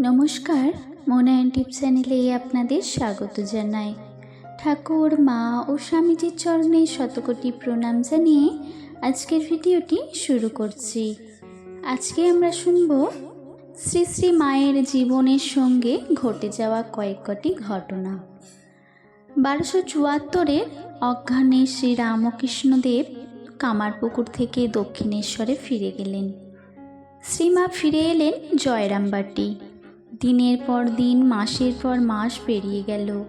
নমস্কার মোনায়ন টিপ চ্যানেলে আপনাদের স্বাগত জানাই। ঠাকুর, মা ও স্বামীজির চরণে শতকোটি প্রণাম জানিয়ে আজকের ভিডিওটি শুরু করছি। আজকে আমরা শুনব, শ্রী শ্রী মায়ের জীবনের সঙ্গে ঘটে যাওয়া কয়েক কটি ঘটনা। বারোশো চুয়াত্তরের অজ্ঞানে শ্রী রামকৃষ্ণদেব কামারপুকুর থেকে দক্ষিণেশ্বরে ফিরে গেলেন। শ্রীমা ফিরে এলেন জয়রামবাটি। দিনের পর দিন, মাসের পর মাস পেরিয়ে গেল।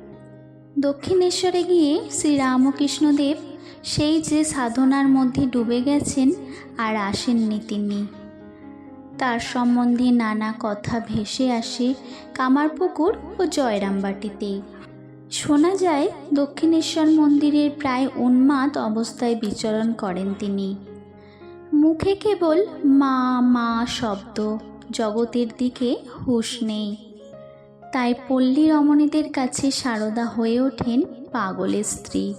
দক্ষিণেশ্বরে গিয়ে শ্রীরামকৃষ্ণদেব সেই যে সাধনার মধ্যে ডুবে গেছেন আর আসেননি তিনি। তার সম্বন্ধে নানা কথা ভেসে আসে কামারপুকুর ও জয়রামবাটিতে। শোনা যায়, দক্ষিণেশ্বর মন্দিরের প্রায় উন্মাদ অবস্থায় বিচরণ করেন তিনি। মুখে কেবল মা মা শব্দ। জগতের দিকে হুঁশ নেই। তাই পল্লী রমণীদের কাছে সারদা হয়ে ওঠেন পাগলের স্ত্রী।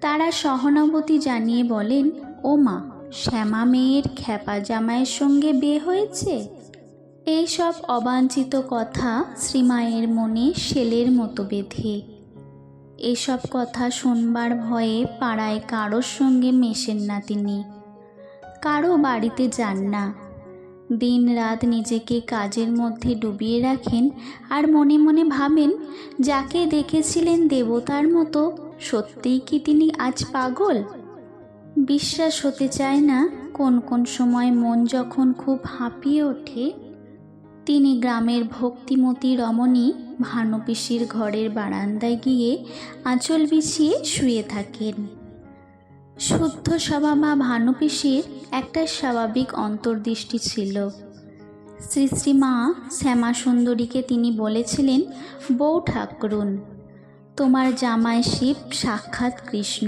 তারা সহানুভূতি জানিয়ে বলেন ও মা শ্যামা মেয়ের খ্যাপা জামাইয়ের সঙ্গে বিয়ে হয়েছে? এইসব অবাঞ্ছিত কথা শ্রীমায়ের মনে শেলের মতো বেঁধে। এসব কথা শুনবার ভয়ে পাড়ায় কারোর সঙ্গে মেশেন না তিনি। কারও বাড়িতে যান না। দিন রাত নিজেকে কাজের মধ্যে ডুবিয়ে রাখেন আর মনে মনে ভাবেন, যাকে দেখেছিলেন দেবতার মতো, সত্যিই কি তিনি আজ পাগল? বিশ্বাস হতে চায় না কোন কোন সময় মন যখন খুব হাঁপিয়ে ওঠে। তিনি গ্রামের ভক্তিমতী রমণী ভানুপিসির ঘরের বারান্দায় গিয়ে আঁচল বিছিয়ে শুয়ে থাকেন। শুদ্ধ মা ভানুপিসির একটা স্বাভাবিক অন্তর্দৃষ্টি ছিল। শ্রী শ্রী মা শ্যামা সুন্দরীকে তিনি বলেছিলেন, বউ ঠাকুরুন, তোমার জামাই শিব সাক্ষাৎ কৃষ্ণ,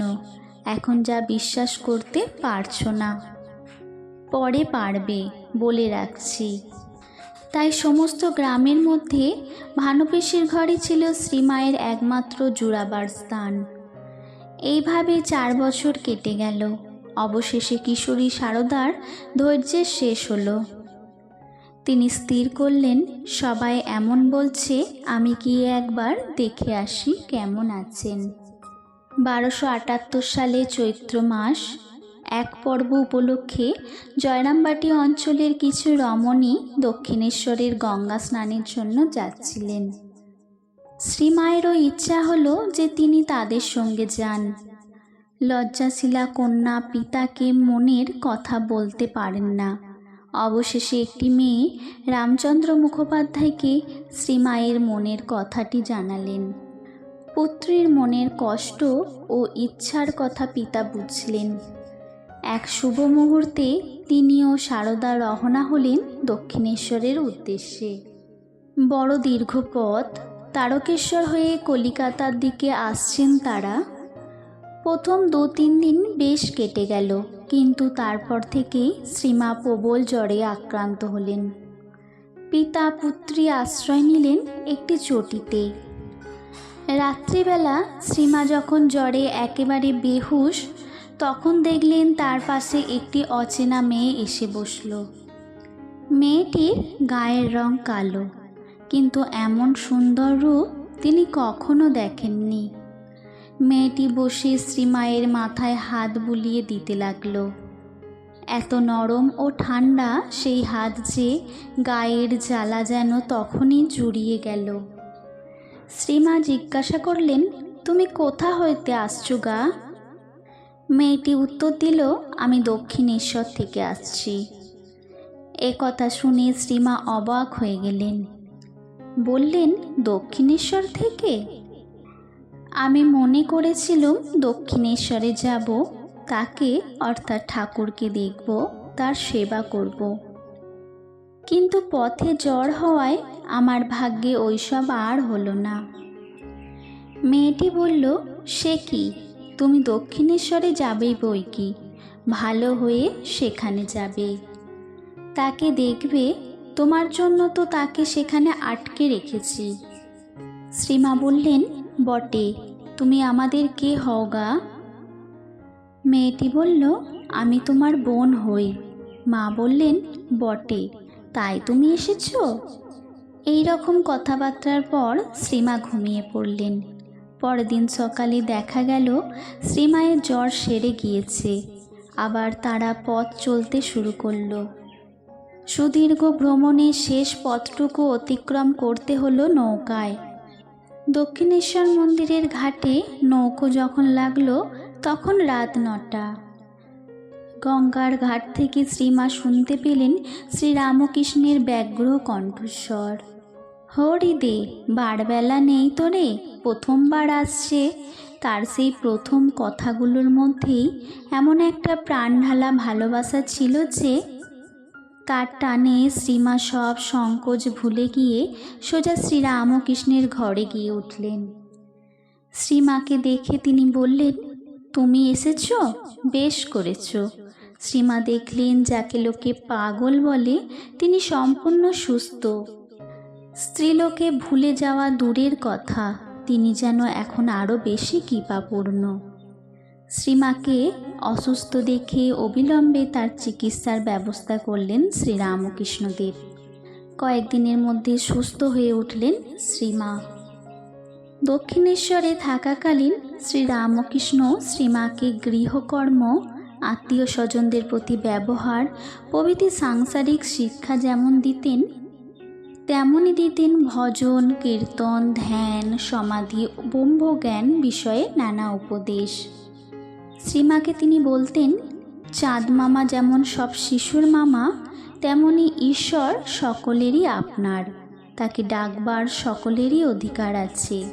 এখন যা বিশ্বাস করতে পারছ না, পরে পারবে বলে রাখছি। তাই সমস্ত গ্রামের মধ্যে ভানুপিসির ঘরে ছিল শ্রীমায়ের একমাত্র জুড়াবার স্থান। এইভাবে চার বছর কেটে গেল। অবশেষে কিশোরী সারদার ধৈর্যের শেষ হলো। তিনি স্থির করলেন, সবাই এমন বলছে, আমি গিয়ে একবার দেখে আসি কেমন আছেন? বারোশো আটাত্তর সালে চৈত্র মাস, এক পর্ব উপলক্ষে জয়রামবাটি অঞ্চলের কিছু রমণী দক্ষিণেশ্বরের গঙ্গা স্নানের জন্য যাচ্ছিলেন। শ্রীমায়েরও ইচ্ছা হলো যে তিনি তাদের সঙ্গে যান। লজ্জাশীলা কন্যা পিতাকে মনের কথা বলতে পারেন না। অবশেষে একটি মেয়ে রামচন্দ্র মুখোপাধ্যায়কে শ্রীমায়ের মনের কথাটি জানালেন। পুত্রীর মনের কষ্ট ও ইচ্ছার কথা পিতা বুঝলেন। এক শুভ মুহূর্তে তিনিও সারদা রহনা হলেন দক্ষিণেশ্বরের উদ্দেশ্যে। বড় দীর্ঘ পথ তারকেশ্বর হয়ে কলিকাতার দিকে আসছেন তারা। প্রথম দু তিন দিন বেশ কেটে গেল, কিন্তু তারপর থেকেই শ্রীমা প্রবল জ্বরে আক্রান্ত হলেন। পিতা পুত্রী আশ্রয় নিলেন একটি চটিতে। রাত্রিবেলা শ্রীমা যখন জ্বরে একেবারে বেহুশ, তখন দেখলেন তার পাশে একটি অচেনা মেয়ে এসে বসল। মেয়েটির গায়ের রং কালো। কিন্তু এমন সুন্দর রূপ তিনি কখনো দেখেননি। মেয়েটি বসে শ্রীমায়ের মাথায় হাত বুলিয়ে দিতে লাগল। এত নরম ও ঠান্ডা সেই হাত যে গায়ের জ্বালা যেন তখনই জুড়িয়ে গেল। শ্রীমা জিজ্ঞাসা করলেন, তুমি কোথা হইতে আসছো গা? মেয়েটি উত্তর দিল, আমি দক্ষিণেশ্বর থেকে আসছি। এ কথা শুনে শ্রীমা অবাক হয়ে গেলেন। বললেন, দক্ষিণেশ্বর থেকে? আমি মনে করেছিলাম দক্ষিণেশ্বরে যাব, তাকে অর্থাৎ ঠাকুরকে দেখব, তার সেবা করব। কিন্তু পথে জ্বর হওয়ায় আমার ভাগ্যে ওইসব আর হলো না। মেয়েটি বলল, সে কি? তুমি দক্ষিণেশ্বরে যাবেই বই কি? ভালো হয়ে সেখানে যাবে। তাকে দেখবে তোমার জন্য তো তাকে সেখানে আটকে রেখেছি। শ্রীমা বললেন, বটে, তুমি আমাদের কে হও গা? মেয়েটি বলল, আমি তোমার বোন হই। মা বললেন, বটে, তাই তুমি এসেছ? এই রকম কথাবার্তার পর শ্রীমা ঘুমিয়ে পড়লেন। পরের দিন সকালে দেখা গেল, শ্রীমায়ের জ্বর সেরে গিয়েছে। আবার তারা পথ চলতে শুরু করল। সুদীর্ঘ ভ্রমণে শেষ পথটুকু অতিক্রম করতে হলো নৌকায়। দক্ষিণেশ্বর মন্দিরের ঘাটে নৌকো যখন লাগল, তখন রাত নটা। গঙ্গার ঘাট থেকে শ্রীমা শুনতে পেলেন শ্রীরামকৃষ্ণের ব্যগ্র কণ্ঠস্বর। হরি দে, বারবেলা নেই তো রে, প্রথমবার আসছে। তার সেই প্রথম কথাগুলোর মধ্যেই এমন একটা প্রাণঢালা ভালোবাসা ছিল যে তার টানে শ্রীমা সব সংকোচ ভুলে গিয়ে সোজা শ্রীরামকৃষ্ণের ঘরে গিয়ে উঠলেন। শ্রীমাকে দেখে তিনি বললেন, তুমি এসেছ? বেশ করেছ। শ্রীমা দেখলেন, যাকে লোকে পাগল বলে, তিনি সম্পূর্ণ সুস্থ। স্ত্রীলোকে ভুলে যাওয়া দূরের কথা, তিনি যেন এখন আরও বেশি কৃপাপূর্ণ। শ্রীমাকে অসুস্থ দেখে অবিলম্বে তার চিকিৎসার ব্যবস্থা করলেন শ্রীরামকৃষ্ণদেব। কয়েকদিনের মধ্যে সুস্থ হয়ে উঠলেন শ্রীমা। দক্ষিণেশ্বরে থাকাকালীন শ্রীরামকৃষ্ণ শ্রীমাকে গৃহকর্ম আত্মীয় স্বজনদের প্রতি ব্যবহার, প্রভৃতি সাংসারিক শিক্ষা যেমন দিতেন, তেমনই দিতেন ভজন, কীর্তন, ধ্যান, সমাধি, ব্রহ্মজ্ঞান বিষয়ে নানা উপদেশ। শ্রীমাকে তিনি বলতেন, চাঁদ মামা যেমন সব শিশুর মামা, তেমনি ঈশ্বর সকলেরই আপনার। তাকে ডাকবার সকলেরই অধিকার আছে।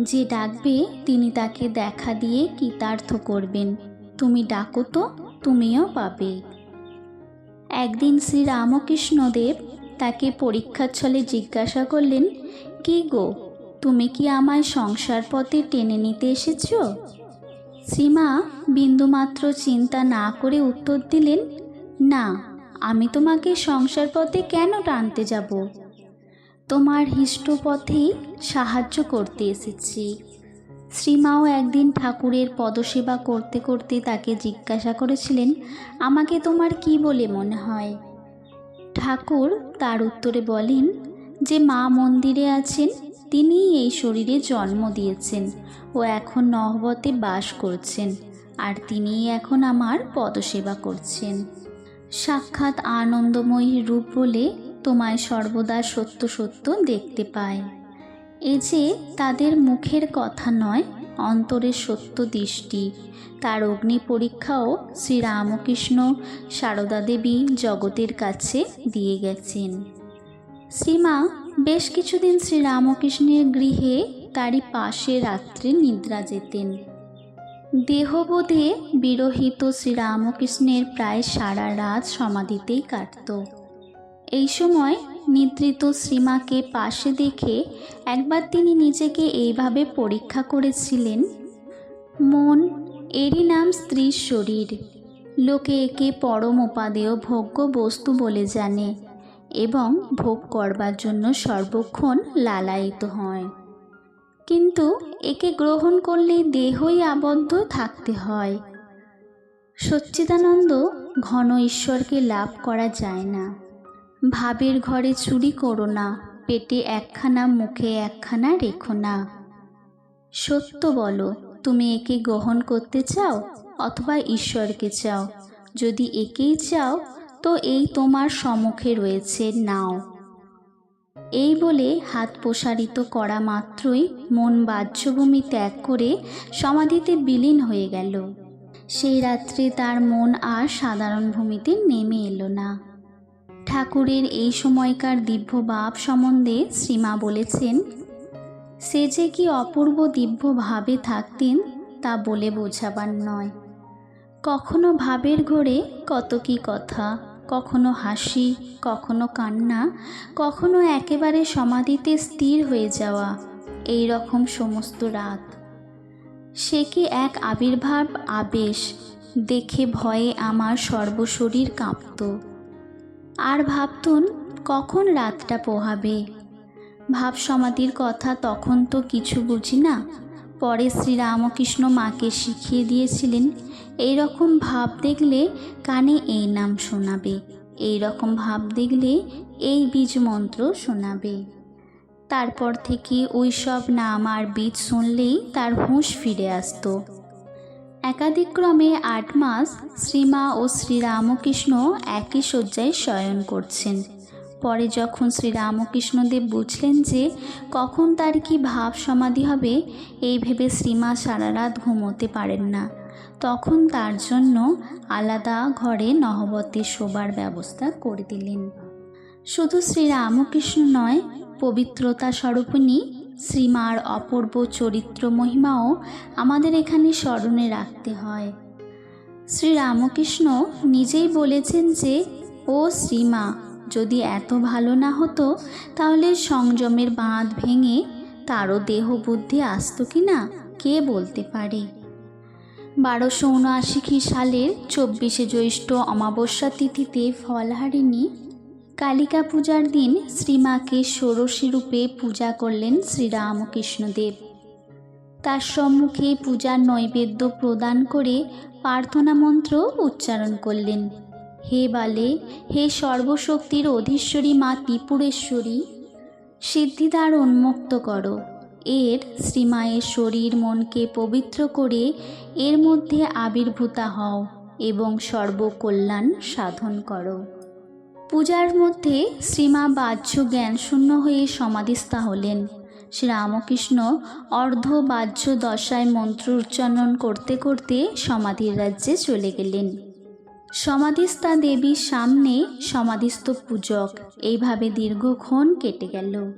যে ডাকবে, তিনি তাকে দেখা দিয়ে কৃতার্থ করবেন। তুমি ডাকো তো, তুমিও পাবে। একদিন শ্রী রামকৃষ্ণদেব তাকে পরীক্ষার ছলে জিজ্ঞাসা করলেন, কি গো? তুমি কি আমায় সংসার পথে টেনে নিতে এসেছ? সীমা বিন্দুমাত্র চিন্তা না করে উত্তর দিলেন, না, আমি তোমাকে সংসার পথে কেন টানতে যাব? তোমার হিষ্ট পথেই সাহায্য করতে এসেছি। শ্রীমাও একদিন ঠাকুরের পদসেবা করতে করতে তাকে জিজ্ঞাসা করেছিলেন, আমাকে তোমার কি বলে মনে হয়? ঠাকুর তার উত্তরে বলেন যে মা মন্দিরে আছেন, তিনিই এই শরীরে জন্ম দিয়েছেন ও এখন নহবতে বাস করছেন আর তিনিই এখন আমার পদসেবা করছেন। সাক্ষাৎ আনন্দময়ী রূপ বলে তোমায় সর্বদা সত্য সত্য দেখতে পায়। এ যে তাদের মুখের কথা নয় অন্তরের সত্য দৃষ্টি। তার অগ্নি পরীক্ষাও শ্রীরামকৃষ্ণ সারদা দেবী জগতের কাছে দিয়ে গেছেন। শ্রীমা বেশ কিছুদিন শ্রীরামকৃষ্ণের গৃহে তারই পাশে রাত্রে নিদ্রা যেতেন। দেহবোধে বিরহিত শ্রীরামকৃষ্ণের প্রায় সারা রাত সমাধিতেই কাটত। এই সময় নিদ্রিত শ্রীমাকে পাশে দেখে একবার তিনি নিজেকে এইভাবে পরীক্ষা করেছিলেন, মন, এরই নাম স্ত্রীর শরীর। লোকে একে পরম উপাদেয় ভোগ্য বস্তু বলে জানে। এবং ভোগ করবার জন্য সর্বক্ষণ লালায়িত হয়। কিন্তু একে গ্রহণ করলে দেহই আবদ্ধ থাকতে হয়। সচ্চিদানন্দ ঘন ঈশ্বরকে লাভ করা যায় না। ভাবের ঘরে চুরি করো না, পেটে একখানা, মুখে একখানা রেখো না। সত্য বলো, তুমি একে গ্রহণ করতে চাও অথবা ঈশ্বরকে চাও? যদি একেই চাও তো এই তোমার সম্মুখে রয়েছে, নাও। এই বলে হাত প্রসারিত করা মাত্রই মন বাহ্যভূমি ত্যাগ করে সমাধিতে বিলীন হয়ে গেল। সেই রাত্রে তার মন আর সাধারণ ভূমিতে নেমে এলো না। ঠাকুরের এই সময়কার দিব্য ভাব সম্বন্ধে শ্রীমা বলেছেন, সে যে কি অপূর্ব দিব্য ভাবে থাকতেন তা বলে বোঝাবার নয়। কখনো ভাবের ঘোরে কত কি কথা। কখনো হাসি, কখনো কান্না, কখনো একেবারে সমাধিতে স্থির হয়ে যাওয়া এই রকম সমস্ত রাত। সে কি এক আবির্ভাব আবেশ দেখে ভয়ে আমার সর্বশরীর কাঁপত। আর ভাবতুন, কখন রাতটা পোহাবে? ভাব সমাধির কথা তখন তো কিছু বুঝি না। পরে শ্রীরামকৃষ্ণ মাকে শিখিয়ে দিয়েছিলেন এই রকম ভাব দেখলে কানে এই নাম শোনাবে এই রকম ভাব দেখলে এই বীজ মন্ত্র শোনাবে তারপর থেকে ওই সব নাম আর বীজ শুনলেই তার হুঁশ ফিরে আসতো। একাদিক্রমে আট মাস শ্রীমা ও শ্রীরামকৃষ্ণ একই শয্যায় শয়ন করছেন। পরে যখন শ্রীরামকৃষ্ণদেব বুঝলেন যে কখন তার কি ভাব সমাধি হবে, এই ভেবে শ্রীমা সারা রাত ঘুমোতে পারেন না। তখন তার জন্য আলাদা ঘরে নহবতে শোবার ব্যবস্থা করে দিলেন। শুধু শ্রীরামকৃষ্ণ নয়, পবিত্রতা স্বরূপিণী, শ্রীমার অপূর্ব চরিত্র মহিমাও আমাদের এখানে স্মরণে রাখতে হয়। শ্রীরামকৃষ্ণ নিজেই বলেছেন যে, ও শ্রীমা যদি এত ভালো না হতো, তাহলে সংযমের বাঁধ ভেঙে তারও দেহ বুদ্ধি আসতো কি না? কে বলতে পারে? বারোশো উনআশি সালের চব্বিশে জ্যৈষ্ঠ অমাবস্যা তিথিতে ফলহারিণী কালিকা পূজার দিন শ্রীমাকে ষোড়শী রূপে পূজা করলেন শ্রীরামকৃষ্ণদেব। তার সম্মুখে পূজার নৈবেদ্য প্রদান করে প্রার্থনা মন্ত্র উচ্চারণ করলেন। হে বালে, হে সর্বশক্তির অধীশ্বরী মা ত্রিপুরেশ্বরী সিদ্ধিদ্বার উন্মুক্ত করো। এর শ্রীমায়ের শরীর মনকে পবিত্র করে এর মধ্যে আবির্ভূতা হও এবং সর্বকল্যাণ সাধন করো। পূজার মধ্যে শ্রীমা বাহ্য জ্ঞানশূন্য হয়ে সমাধিস্থা হলেন। শ্রীরামকৃষ্ণ অর্ধ বাহ্য দশায় মন্ত্র উচ্চারণ করতে করতে সমাধির রাজ্যে চলে গেলেন। সমাধিস্থা দেবীর সামনে সমাধিস্থ পূজক। এইভাবে দীর্ঘক্ষণ কেটে গেল।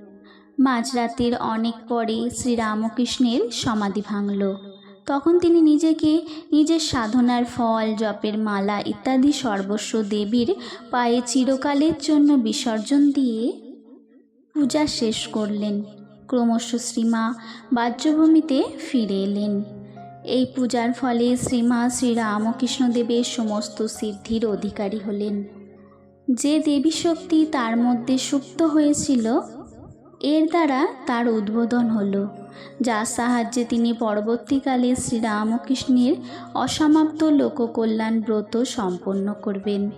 মাঝরাতের অনেক পরে শ্রীরামকৃষ্ণের সমাধি ভাঙল। তখন তিনি নিজেকে নিজের সাধনার ফল, জপের মালা ইত্যাদি সর্বস্ব দেবীর পায়ে চিরকালের জন্য বিসর্জন দিয়ে পূজা শেষ করলেন। ক্রমশ শ্রীমা বাহ্যভূমিতে ফিরে এলেন। এই পূজার ফলে শ্রীমা শ্রীরামকৃষ্ণদেবের সমস্ত সিদ্ধির অধিকারী হলেন। যে দেবী শক্তি তার মধ্যে সুপ্ত হয়েছিল, এর দ্বারা তার উদ্বোধন হলো, যার সাহায্যে তিনি পরবর্তীকালে শ্রীরামকৃষ্ণের অসমাপ্ত লোককল্যাণ ব্রত সম্পন্ন করবেন।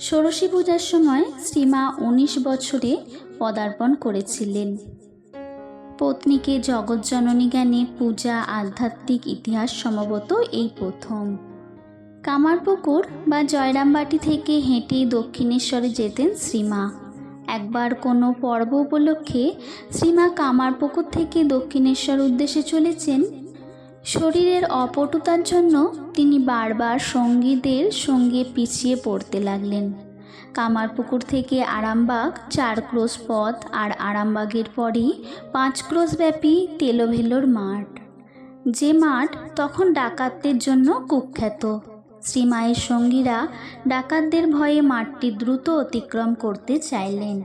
ষোড়শী পূজার সময় শ্রীমা উনিশ বছরে পদার্পণ করেছিলেন। পত্নীকে জগৎজননী জ্ঞানে পূজা, আধ্যাত্মিক ইতিহাস সম্ভবত এই প্রথম। কামারপুকুর বা জয়রামবাটি থেকে হেঁটে দক্ষিণেশ্বরে যেতেন শ্রীমা। একবার কোনো পর্ব উপলক্ষে শ্রীমা কামারপুকুর থেকে দক্ষিণেশ্বর উদ্দেশ্যে চলেছেন। শরীরের অপটুতার জন্য তিনি বারবার সঙ্গীদের সঙ্গে পিছিয়ে পড়তে লাগলেন। কামারপুকুর থেকে আরামবাগ, চার ক্রোশ পথ আর আরামবাগের পরই পাঁচ ক্রোশ ব্যাপী তেলোভেলোর মাঠ। যে মাঠ তখন ডাকাতদের জন্য কুখ্যাত। শ্রীমায়ের সঙ্গীরা ডাকাতদের ভয়ে মাঠটি দ্রুত অতিক্রম করতে চাইলেন।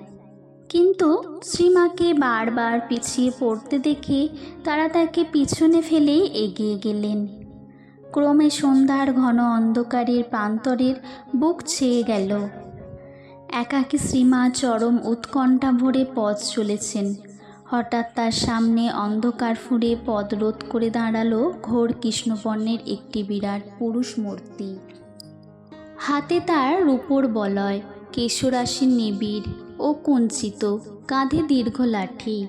কিন্তু শ্রীমাকে বারবার পিছিয়ে পড়তে দেখে তারা তাকে পিছনে ফেলেই এগিয়ে গেলেন। ক্রমে সন্ধ্যার ঘন অন্ধকারের প্রান্তরের বুক ছেয়ে গেল। একাকী শ্রীমা চরম উৎকণ্ঠা ভরে পথ চলেছেন। হঠাৎ তার সামনে অন্ধকার ফুঁড়ে পদ রোধ করে দাঁড়াল ঘোর কৃষ্ণবর্ণের একটি বিরাট পুরুষ মূর্তি। হাতে তার রূপোর বলয় কেশরাশির নিবিড় ও কুঞ্চিত, কাঁধে দীর্ঘ লাঠি।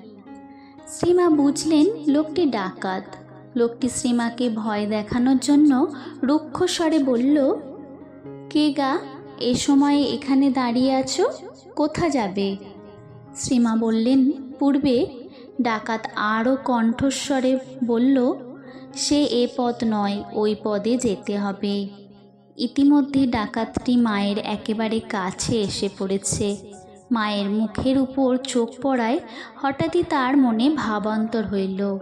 শ্রীমা বুঝলেন লোকটি ডাকাত। লোকটি শ্রীমাকে ভয় দেখানোর জন্য রুক্ষ স্বরে বলল, কে গা? এ সময়ে এখানে দাঁড়িয়ে আছো? কোথা যাবে? শ্রীমা বললেন, পূর্বে? ডাকাত আরও কণ্ঠস্বরে বলল, সে এ পথ নয়, ওই পদে যেতে হবে। ইতিমধ্যে ডাকাতটি মায়ের একেবারে কাছে এসে পড়েছে। মায়ের মুখের উপর চোখ পড়ায় হঠাৎই তার মনে ভাবান্তর হইল।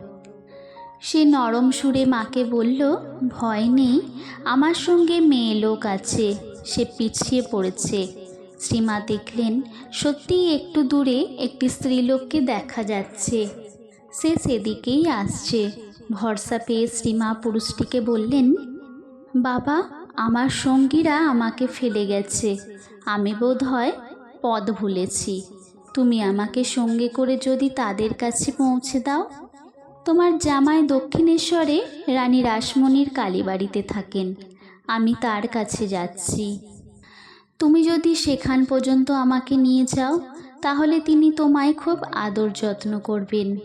সে নরম সুরে মাকে বলল, ভয় নেই, আমার সঙ্গে মেয়ে লোক আছে সে পিছিয়ে পড়েছে। শ্রীমা দেখলেন সত্যিই একটু দূরে একটি স্ত্রীলোককে দেখা যাচ্ছে। সে সেদিকেই আসছে। ভরসা পেয়ে শ্রীমা পুরুষটিকে বললেন, বাবা, আমার সঙ্গীরা আমাকে ফেলে গেছে। আমি বোধ হয় পদ ভুলেছি। তুমি আমাকে সঙ্গে করে যদি তাদের কাছে পৌঁছে দাও। তোমার জামাই দক্ষিণেশ্বরে রানী রাসমণির কালীবাড়িতে থাকেন। আমি তার কাছে যাচ্ছি। তুমি যদি সেখান পর্যন্ত আমাকে নিয়ে যাও, তাহলে তিনি তোমায় খুব আদর যত্ন করবেন।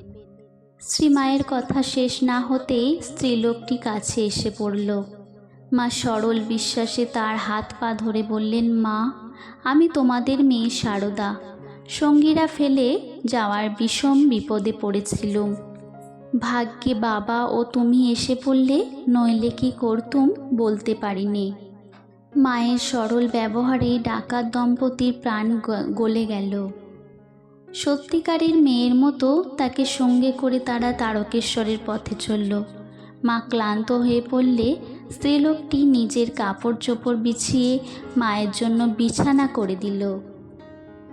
শ্রীমায়ের কথা শেষ না হতেই স্ত্রীলোকটি কাছে এসে পড়ল। মা সরল বিশ্বাসে তার হাত পা ধরে বললেন, মা, আমি তোমাদের মেয়ে সারদা। সঙ্গীরা ফেলে যাওয়ার বিষম বিপদে পড়েছিলুম। ভাগ্যে বাবা ও তুমি এসে পড়লে নইলে কি করতুম বলতে পারিনি। মায়ের সরল ব্যবহারে ডাকাত দম্পতির প্রাণ গলে গেল। সত্যিকারের মেয়ের মতো তাকে সঙ্গে করে তারা তারকেশ্বরের পথে চলল। মা ক্লান্ত হয়ে পড়লে স্ত্রীলোকটি নিজের কাপড় চোপড় বিছিয়ে মায়ের জন্য বিছানা করে দিল।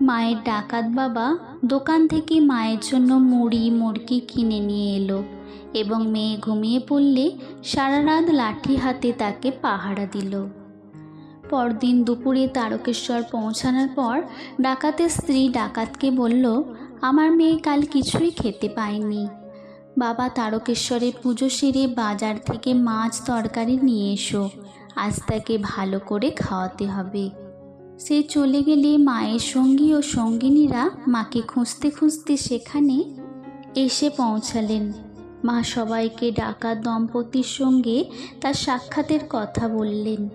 মায়ের ডাকাত বাবা দোকান থেকে মায়ের জন্য মুড়ি মুরগি কিনে নিয়ে এলো এবং মেয়ে ঘুমিয়ে পড়লে সারা রাত লাঠি হাতে তাকে পাহারা দিল। পরদিন দুপুরে তারকেশ্বর পৌঁছানোর পর ডাকাতের স্ত্রী ডাকাতকে বলল, আমার মেয়ে কাল কিছুই খেতে পায়নি। বাবা তারকেশ্বরের পুজো সেরে বাজার থেকে মাছ তরকারি নিয়ে এসো। আজ তাকে ভালো করে খাওয়াতে হবে। সে চলে গেলে মায়ের সঙ্গী ও সঙ্গিনীরা মাকে খুঁজতে খুঁজতে সেখানে এসে পৌঁছালেন। মা সবাইকে ডাকাত দম্পতির সঙ্গে তার সাক্ষাতের কথা বললেন।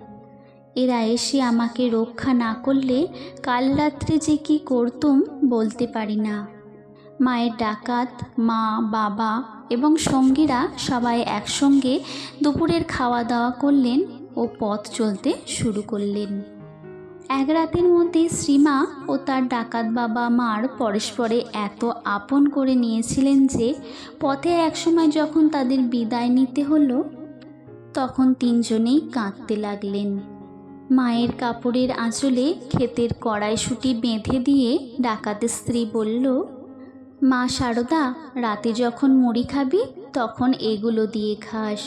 এরা এসে আমাকে রক্ষা না করলে কাল রাত্রে যে কি করতুম বলতে পারি না। মায়ের ডাকাত, মা, বাবা এবং সঙ্গীরা সবাই একসঙ্গে দুপুরের খাওয়া দাওয়া করলেন ও পথ চলতে শুরু করলেন। এক রাতের মধ্যে শ্রীমা ও তার ডাকাত বাবা মার পরস্পরে এত আপন করে নিয়েছিলেন যে পথে একসময় যখন তাদের বিদায় নিতে হলো, তখন তিনজনেই কাঁদতে লাগলেন। মায়ের কাপড়ের আঁচলে ক্ষেতের কড়াইশুঁটি বেঁধে দিয়ে ডাকাতের স্ত্রী বলল, মা সারদা, রাতে যখন মুড়ি খাবি, তখন এগুলো দিয়ে খাস।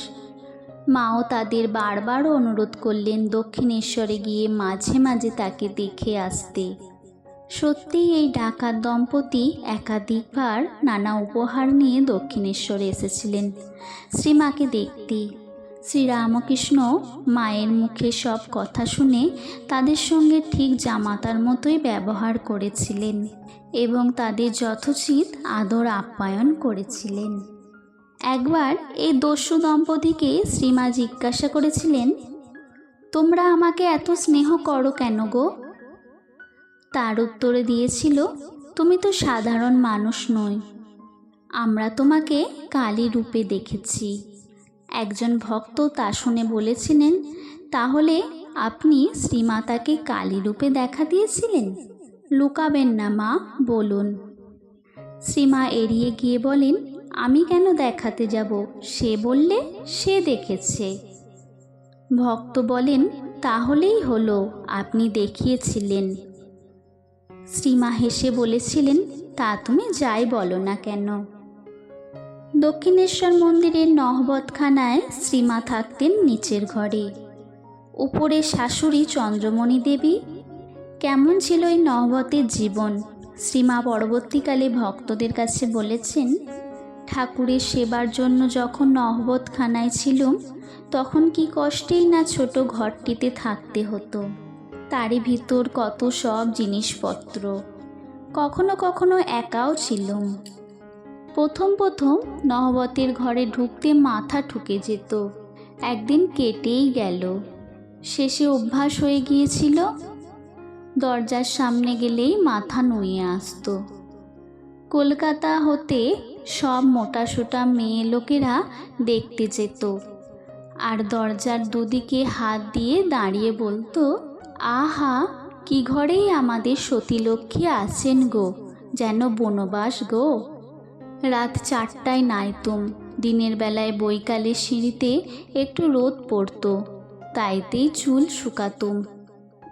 মাও তাদের বারবার অনুরোধ করলেন দক্ষিণেশ্বরে গিয়ে মাঝে মাঝে তাকে দেখে আসতে। সত্যিই এই ডাকাত দম্পতি একাধিকবার নানা উপহার নিয়ে দক্ষিণেশ্বরে এসেছিলেন। শ্রীমাকে দেখতে শ্রীরামকৃষ্ণ মায়ের মুখে সব কথা শুনে তাদের সঙ্গে ঠিক জামাতার মতোই ব্যবহার করেছিলেন এবং তাদের যথোচিত আদর আপ্যায়ন করেছিলেন। একবার এই দস্যু দম্পতিকে শ্রীমা জিজ্ঞাসা করেছিলেন, তোমরা আমাকে এত স্নেহ করো কেন গো? তার উত্তরে দিয়েছিল, তুমি তো সাধারণ মানুষ নই। আমরা তোমাকে কালী রূপে দেখেছি। একজন ভক্ত তা শুনে বলেছিলেন, তাহলে আপনি শ্রীমাতাকে কালী রূপে দেখা দিয়েছিলেন? লুকাবেন না মা, বলুন। শ্রীমা এড়িয়ে গিয়ে বলেন আমি কেন দেখাতে যাব? সে বললে, সে দেখেছে। ভক্ত বলেন, তাহলেই হলো, আপনি দেখিয়েছিলেন। শ্রীমা হেসে বলেছিলেন, তা তুমি যাই বলো না কেন? দক্ষিণেশ্বর মন্দিরের নহবতখানায় শ্রীমা থাকতেন নিচের ঘরে। উপরে শাশুড়ি চন্দ্রমণি দেবী। কেমন ছিল এই নহবতের জীবন? শ্রীমা পরবর্তীকালে ভক্তদের কাছে বলেছেন ঠাকুরের সেবার জন্য যখন নহবতখানায় ছিলুম, তখন কি কষ্টেই না ছোট ঘরটিতে থাকতে হতো। তারই ভিতর কত সব জিনিসপত্র। কখনো কখনো একাও ছিলুম। প্রথম প্রথম নহবতের ঘরে ঢুকতে মাথা ঠুকে যেত। একদিন কেটেই গেল। শেষে অভ্যাস হয়ে গিয়েছিল, দরজার সামনে গেলেই মাথা নুয়ে আসতো। কলকাতা হতে সব মোটাসোটা মেয়ে লোকেরা দেখতে যেত। আর দরজার দুদিকে হাত দিয়ে দাঁড়িয়ে বলতো, আহা, কি ঘরেই আমাদের সতীলক্ষ্মী আছেন গো, যেন বনবাস গো। রাত চারটায় নাইতুম, দিনের বেলায় বৈকালে সিঁড়িতে একটু রোদ পড়তো, তাইতেই চুল শুকাতুম।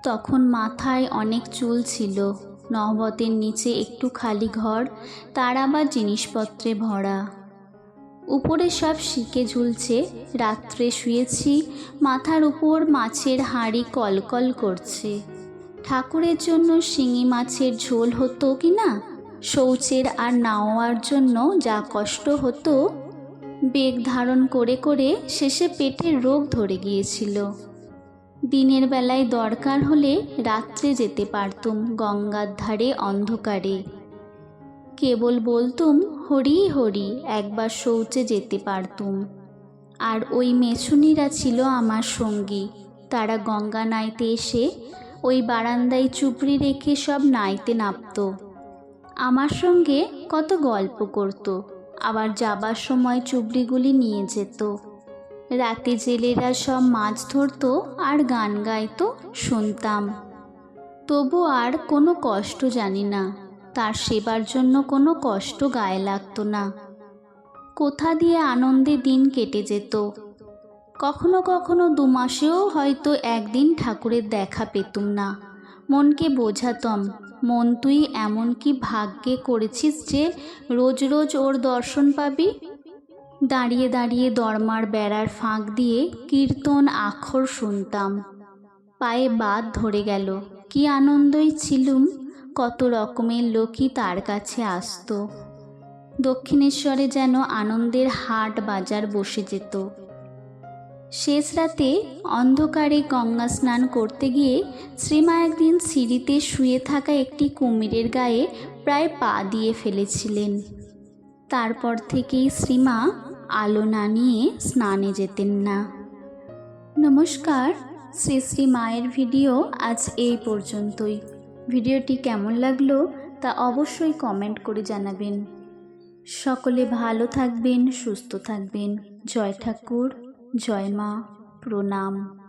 তখন মাথায় অনেক চুল ছিল। নহবতের নিচে একটু খালি ঘর, তার আবার জিনিসপত্রে ভরা। উপরে সব শিকে ঝুলছে, রাত্রে শুয়েছি, মাথার উপর মাছের হাঁড়ি কলকল করছে। ঠাকুরের জন্য শিঙি মাছের ঝোল হতো কি না? শৌচের আর নাওয়ার জন্য যা কষ্ট হতো, বেগ ধারণ করে করে শেষে পেটের রোগ ধরে গিয়েছিল। দিনের বেলায় দরকার হলে রাত্রে যেতে পারতুম গঙ্গার ধারে অন্ধকারে। কেবল বলতুম, হরি হরি, একবার শৌচে যেতে পারতুম। আর ওই মেছুনিরা ছিল আমার সঙ্গী। তারা গঙ্গা নাইতে এসে ওই বারান্দায় চুপড়ি রেখে সব নাইতে নামতো আমার সঙ্গে কত গল্প করত, আবার যাবার সময় চুবড়িগুলি নিয়ে যেত। রাতে জেলেরা সব মাছ ধরতো আর গান গাইতো শুনতাম। তবু আর কোনো কষ্ট জানি না, তার সেবার জন্য কোনো কষ্ট গায়ে লাগতো না। কোথা দিয়ে আনন্দে দিন কেটে যেত। কখনো কখনো দু মাসেও হয়তো একদিন ঠাকুরের দেখা পেতুম না। মনকে বোঝাতম, মন তুই এমন কি ভাগ্যে করেছিস যে রোজ রোজ ওর দর্শন পাবি দাঁড়িয়ে দাঁড়িয়ে দরমার বেড়ার ফাঁক দিয়ে কীর্তন আখর শুনতাম। পায়ে বাদ ধরে গেল, কি আনন্দই ছিলুম, কত রকমের লোকই তার কাছে আসতো। দক্ষিণেশ্বরে যেন আনন্দের হাট বাজার বসে যেত। শেষ রাতে অন্ধকারে গঙ্গা স্নান করতে গিয়ে শ্রীমা একদিন সিঁড়িতে শুয়ে থাকা একটি কুমিরের গায়ে প্রায় পা দিয়ে ফেলেছিলেন। তারপর থেকেই শ্রীমা আলো না নিয়ে স্নানে যেতেন না। নমস্কার, শ্রী শ্রী মায়ের ভিডিও আজ এই পর্যন্তই। ভিডিওটি কেমন লাগল তা অবশ্যই কমেন্ট করে জানাবেন। সকলে ভালো থাকবেন, সুস্থ থাকবেন। জয় ঠাকুর, জয় মা, প্রণাম।